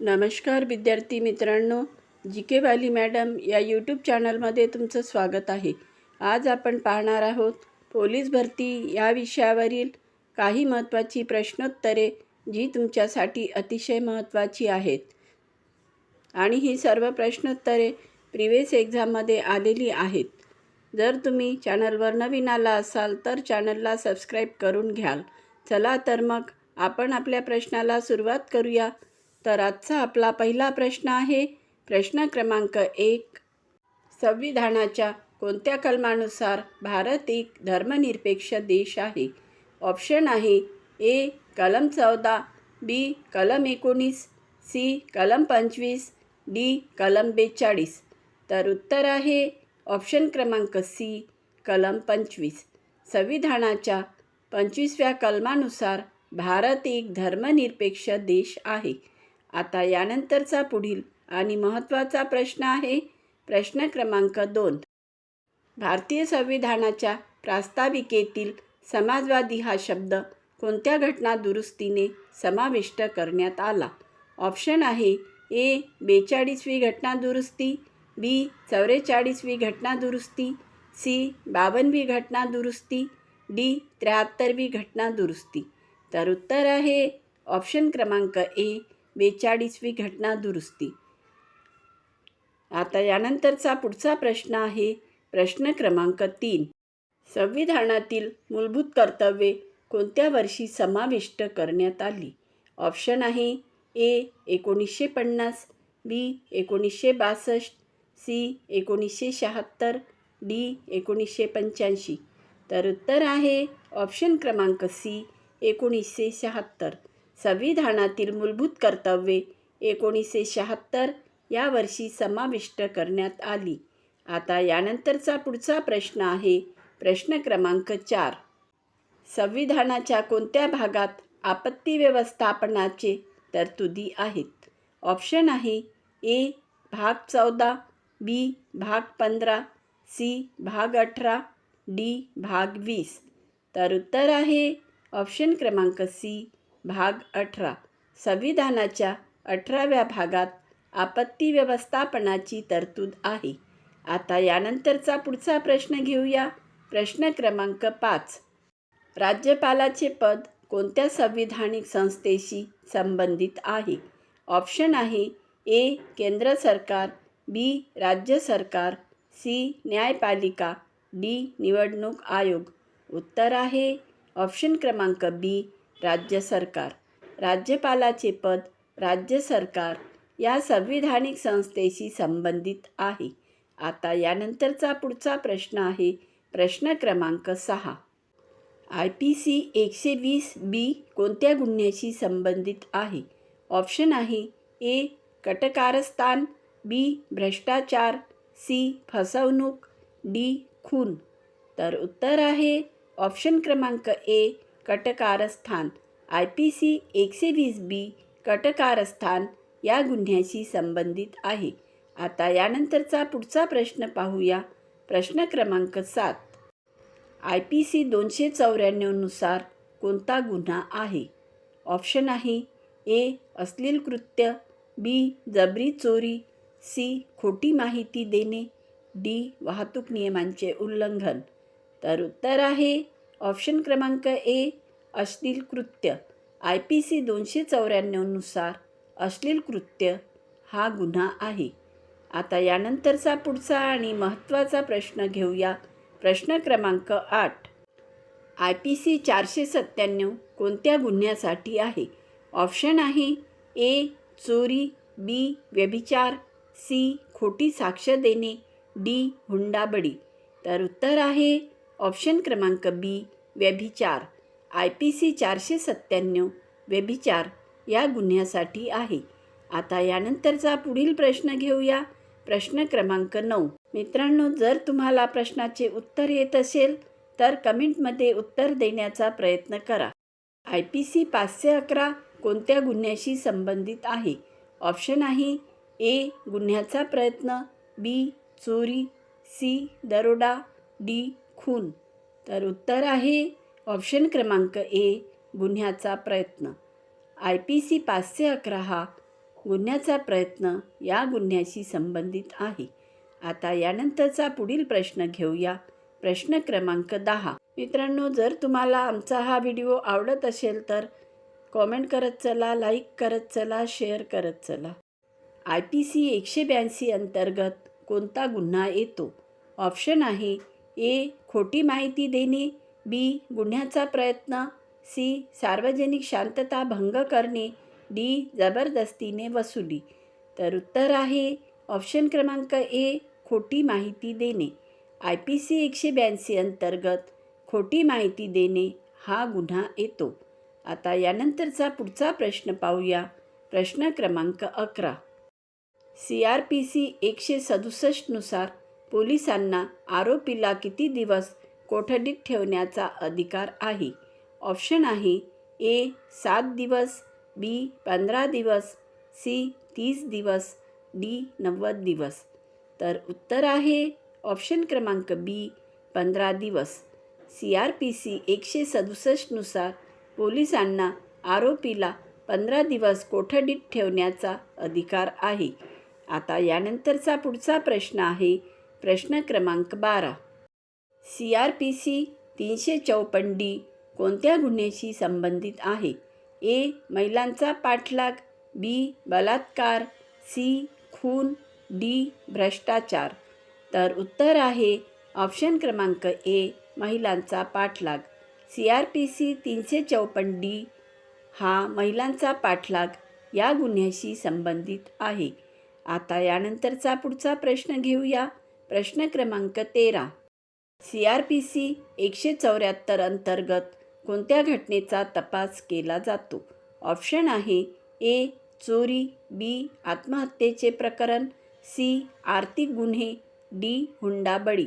नमस्कार विद्यार्थी मित्रांनो जी के वाली मॅडम या यूट्यूब चॅनलमध्ये तुमचं स्वागत आहे. आज आपण पाहणार आहोत पोलीस भरती या विषयावरील काही महत्त्वाची प्रश्नोत्तरे जी तुमच्यासाठी अतिशय महत्त्वाची आहेत. आणि ही सर्व प्रश्नोत्तरे प्रिवियस एक्झाममध्ये आलेली आहेत. जर तुम्ही चॅनलवर नवीन आला असाल तर चॅनलला सबस्क्राईब करून घ्याल. चला तर मग आपण आपल्या प्रश्नाला सुरुवात करूया. तर आजचा आपला पहिला प्रश्न आहे प्रश्न क्रमांक एक. संविधानाच्या कोणत्या कलमानुसार भारत एक धर्मनिरपेक्ष देश आहे? ऑप्शन आहे ए कलम चौदा बी कलम एकोणीस सी कलम पंचवीस डी कलम बेचाळीस. तर उत्तर आहे ऑप्शन क्रमांक सी कलम पंचवीस. संविधानाच्या पंचवीसव्या कलमानुसार भारत एक धर्मनिरपेक्ष देश आहे. आता यानंतरचा पुढील आणि महत्त्वाचा प्रश्न आहे प्रश्न क्रमांक दोन. भारतीय संविधानाच्या प्रास्ताविकेतील समाजवादी हा शब्द कोणत्या घटना दुरुस्तीने समाविष्ट करण्यात आला? ऑप्शन आहे ए बेचाळीसवी घटना दुरुस्ती बी चौवेचाळीसवी घटना दुरुस्ती सी बावनवी घटना दुरुस्ती डी त्र्याहत्तरवी घटना दुरुस्ती. तर उत्तर आहे ऑप्शन क्रमांक ए बेचाळीसवी घटना दुरुस्ती. आता यानंतरचा पुढचा प्रश्न आहे प्रश्न क्रमांक तीन. संविधानातील मूलभूत कर्तव्ये कोणत्या वर्षी समाविष्ट करण्यात आली? ऑप्शन आहे ए एकोणीसशे पन्नास बी एकोणीसशे बासष्ट सी एकोणीसशे शहात्तर डी एकोणीसशे पंच्याऐंशी. तर उत्तर आहे ऑप्शन क्रमांक सी एकोणीसशे शहात्तर. संविधानातील मूलभूत कर्तव्ये एकोणीसशे शहात्तर या वर्षी समाविष्ट करण्यात आली. आता यानंतरचा पुढचा प्रश्न आहे. प्रश्न क्रमांक चार. संविधानाच्या कोणत्या भागात आपत्ती व्यवस्थापनाचे तरतुदी आहेत? ऑप्शन आहे ए भाग चौदा बी भाग पंधरा सी भाग अठरा डी भाग वीस. तर उत्तर आहे ऑप्शन क्रमांक सी. भाग अठरा. संविधानाच्या अठराव्या भागात आपत्ती व्यवस्थापनाची तरतूद आहे. आता यानंतरचा पुढचा प्रश्न घेऊया. प्रश्न क्रमांक पाच. राज्यपालाचे पद कोणत्या संविधानिक संस्थेशी संबंधित आहे? ऑप्शन आहे ए. केंद्र सरकार बी. राज्य सरकार सी. न्यायपालिका डी. निवडणूक आयोग. उत्तर आहे ऑप्शन क्रमांक बी. राज्य सरकार. राज्यपालाचे पद राज्य सरकार या संविधानिक संस्थेशी संबंधित आहे. आता यानंतरचा पुढचा प्रश्न आहे. प्रश्न क्रमांक सहा. आय पी सी एकशे वीस बी कोणत्या गुन्ह्याशी संबंधित आहे? ऑप्शन आहे ए. कटकारस्थान बी. भ्रष्टाचार सी. फसवणूक डी. खून. तर उत्तर आहे ऑप्शन क्रमांक ए. कटकारस्थान आय पी सी एकशे वीस बी कटकारस्थान या गुन्ह्याशी संबंधित आहे. आता यानंतरचा पुढचा प्रश्न पाहूया. प्रश्न क्रमांक सात. आय पी सी दोनशे चौऱ्याण्णवनुसार कोणता गुन्हा आहे? ऑप्शन आहे ए अश्लील कृत्य बी जबरी चोरी सी खोटी माहिती देणे डी वाहतूक नियमांचे उल्लंघन. तर उत्तर आहे ऑप्शन क्रमांक ए अश्लील कृत्य. आय पी सी दोनशे चौऱ्याण्णवनुसार अश्लील कृत्य हा गुन्हा आहे. आता यानंतरचा पुढचा आणि महत्त्वाचा प्रश्न घेऊया. प्रश्न क्रमांक आठ. आय पी सी चारशे सत्त्याण्णव कोणत्या गुन्ह्यासाठी आहे? ऑप्शन आहे ए चोरी बी व्यभिचार सी खोटी साक्ष देणे डी हुंडाबडी तर उत्तर आहे ऑप्शन क्रमांक बी. व्यभिचार. आय पी सी चारशे सत्त्याण्णव व्यभिचार या गुन्ह्यासाठी आहे. आता यानंतरचा पुढील प्रश्न घेऊया. प्रश्न क्रमांक नऊ. मित्रांनो जर तुम्हाला प्रश्नाचे उत्तर येत असेल तर कमेंटमध्ये उत्तर देण्याचा प्रयत्न करा. आय पी सी पाचशे अकरा कोणत्या गुन्ह्याशी संबंधित आहे? ऑप्शन आहे ए गुन्ह्याचा प्रयत्न बी चोरी सी दरोडा डी खून. तर उत्तर आहे ऑप्शन क्रमांक ए गुन्ह्याचा प्रयत्न. आय पी सी पाचशे अकरा हा गुन्ह्याचा प्रयत्न या गुन्ह्याशी संबंधित आहे. आता यानंतरचा पुढील प्रश्न घेऊया. प्रश्न क्रमांक दहा. मित्रांनो जर तुम्हाला आमचा हा व्हिडिओ आवडत असेल तर कॉमेंट करत चला लाईक करत चला शेअर करत चला. आय पी सी एकशे ब्याऐंशी अंतर्गत कोणता गुन्हा येतो? ऑप्शन आहे ए खोटी माहिती देणे बी गुन्ह्याचा प्रयत्न सी सार्वजनिक शांतता भंग करणे डी जबरदस्तीने वसुली. तर उत्तर आहे ऑप्शन क्रमांक ए खोटी माहिती देणे. आय पी सी एकशे ब्याऐंशी अंतर्गत खोटी माहिती देणे हा गुन्हा येतो. आता यानंतरचा पुढचा प्रश्न पाहूया. प्रश्न क्रमांक अकरा. सी आर पी सी एकशे सदुसष्टनुसार पोलिसांना आरोपीला किती दिवस कोठडीत ठेवण्याचा अधिकार आहे? ऑप्शन आहे ए सात दिवस बी पंधरा दिवस सी तीस दिवस डी नव्वद दिवस. तर उत्तर आहे ऑप्शन क्रमांक बी पंधरा दिवस. सी आर पी सी एकशे सदुसष्टनुसार पोलिसांना आरोपीला पंधरा दिवस कोठडीत ठेवण्याचा अधिकार आहे. आता यानंतरचा पुढचा प्रश्न आहे प्रश्न क्रमांक बारा. सी आर पी सी तीनशे चौपन्न डी कोणत्या गुन्ह्याशी संबंधित आहे? ए महिलांचा पाठलाग. बी बलात्कार. सी खून. डी भ्रष्टाचार. तर उत्तर आहे ऑप्शन क्रमांक ए महिलांचा पाठलाग. सी आर पी सी तीनशे चौपन्न डी हा महिलांचा पाठलाग या गुन्ह्याशी संबंधित आहे. आता यानंतरचा पुढचा प्रश्न घेऊया. प्रश्न क्रमांक तेरा. सी आर पी सी एकशे चौऱ्याहत्तर अंतर्गत कोणत्या घटनेचा तपास केला जातो? ऑप्शन आहे ए चोरी बी आत्महत्येचे प्रकरण सी आर्थिक गुन्हे डी हुंडाबळी.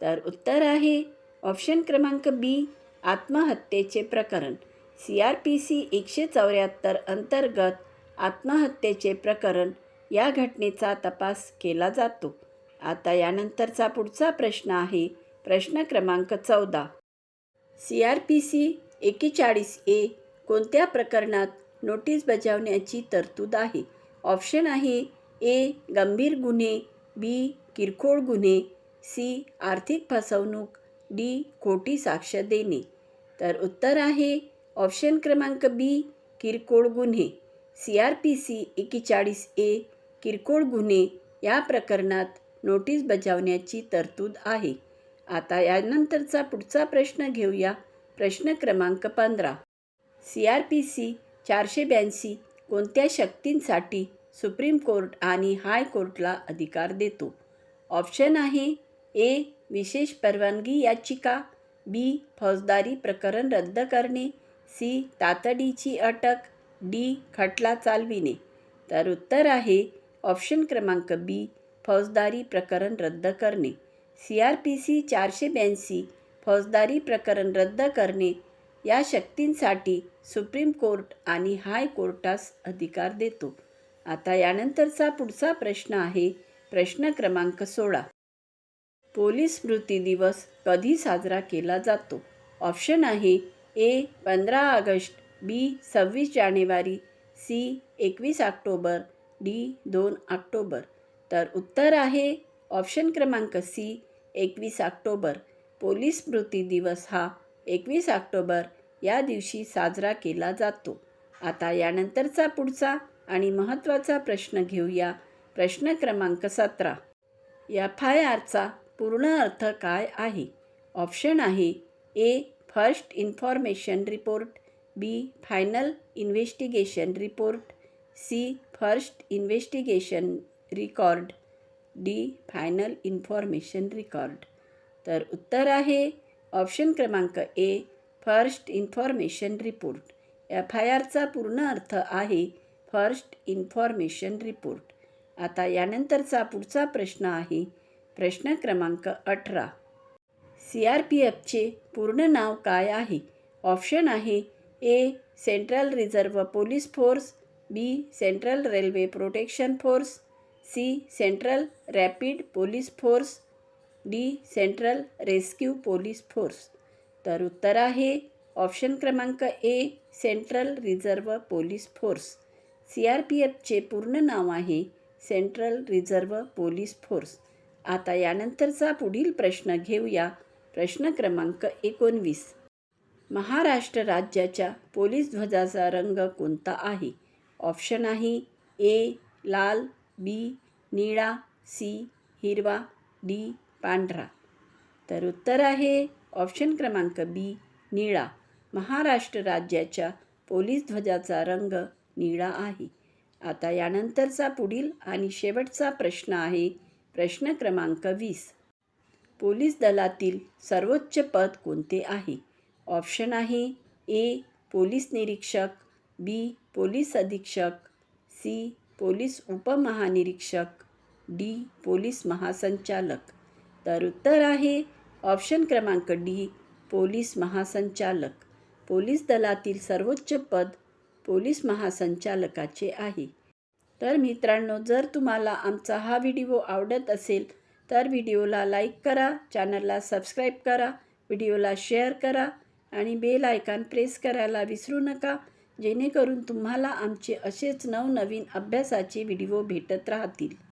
तर उत्तर आहे ऑप्शन क्रमांक बी आत्महत्येचे प्रकरण. सी आर पी सी एकशे चौऱ्याहत्तर अंतर्गत आत्महत्येचे प्रकरण या घटनेचा तपास केला जातो. आता यानंतरचा पुढचा प्रश्न आहे. प्रश्न क्रमांक चौदा. सी आर पी सी एकेचाळीस ए कोणत्या प्रकरणात नोटीस बजावण्याची तरतूद आहे? ऑप्शन आहे ए गंभीर गुन्हे बी किरकोळ गुन्हे सी आर्थिक फसवणूक डी खोटी साक्ष देणे. तर उत्तर आहे ऑप्शन क्रमांक बी किरकोळ गुन्हे. सी आर पी सी एकेचाळीस ए किरकोळ गुन्हे या प्रकरणात नोटीस बजावण्याची तरतूद आहे. आता यानंतरचा पुढचा प्रश्न घेऊया. प्रश्न क्रमांक पंधरा. सी आर पी सी चारशे ब्याऐंशी कोणत्या शक्तींसाठी सुप्रीम कोर्ट आणि हायकोर्टला अधिकार देतो? ऑप्शन आहे ए. विशेष परवानगी याचिका बी. फौजदारी प्रकरण रद्द करणे सी. तातडीची अटक डी. खटला चालविणे. तर उत्तर आहे ऑप्शन क्रमांक बी. फौजदारी प्रकरण रद्द करणे. सी आर पी सी चारशे ब्याऐंशी फौजदारी प्रकरण रद्द करणे या शक्तींसाठी सुप्रीम कोर्ट आणि हाय कोर्टास अधिकार देतो. आता यानंतरचा पुढचा प्रश्न आहे प्रश्न क्रमांक सोळा. पोलीस स्मृती दिवस कधी साजरा केला जातो? ऑप्शन आहे ए पंधरा ऑगस्ट बी सव्वीस जानेवारी सी एकवीस ऑक्टोबर डी दोन ऑक्टोबर. तर उत्तर आहे ऑप्शन क्रमांक सी एकवीस ऑक्टोबर. पोलीस स्मृती दिवस हा एकवीस ऑक्टोबर या दिवशी साजरा केला जातो. आता यानंतरचा पुढचा आणि महत्त्वाचा प्रश्न घेऊया. प्रश्न क्रमांक सतरा. एफ आय आरचा पूर्ण अर्थ काय आहे? ऑप्शन आहे A first information report B final investigation report C first investigation record D final information record तर उत्तर आहे ऑप्शन क्रमांक A first information report F I आरचा पूर्ण अर्थ आहे फर्स्ट इन्फॉर्मेशन रिपोर्ट आता यानंतरचा पुढचा प्रश्न आहे प्रश्न क्रमांक अठरा. सी आर पी एफचे पूर्ण नाव काय आहे? ऑप्शन आहे A central reserve police force B central railway protection force C central rapid police force D central rescue police force. तर उत्तर आहे ऑप्शन क्रमांक A central reserve police force. C R P एफचे पूर्ण नाव आहे सेंट्रल रिझर्व्ह पोलीस फोर्स. आता यानंतरचा पुढील प्रश्न घेऊया. प्रश्न क्रमांक एकोणवीस. महाराष्ट्र राज्याच्या पोलीस ध्वजाचा रंग कोणता आहे? ऑप्शन आहे ए लाल बी निळा सी हिरवा डी पांढरा. तर उत्तर आहे ऑप्शन क्रमांक बी निळा. महाराष्ट्र राज्याच्या पोलीस ध्वजाचा रंग निळा आहे. आता यानंतरचा पुढील आणि शेवटचा प्रश्न आहे प्रश्न क्रमांक वीस. पोलीस दलातील सर्वोच्च पद कोणते आहे? ऑप्शन आहे ए पोलीस निरीक्षक बी पोलीस अधीक्षक सी पोलीस उपमहानिरीक्षक डी पोलीस महासंचालक. तर उत्तर आहे ऑप्शन क्रमांक डी पोलीस महासंचालक. पोलीस दलातील सर्वोच्च पद पोलीस महासंचालकाचे आहे. तर मित्रांनो जर तुम्हाला आमचा हा व्हिडिओ आवडत असेल तर व्हिडिओला लाईक करा चॅनलला सबस्क्राईब करा व्हिडिओला शेअर करा आणि बेल आयकॉन प्रेस करायला विसरू नका. जेणेकरून तुम्हाला आमचे असेच नवनवीन अभ्यासाचे व्हिडिओ भेटत राहतील.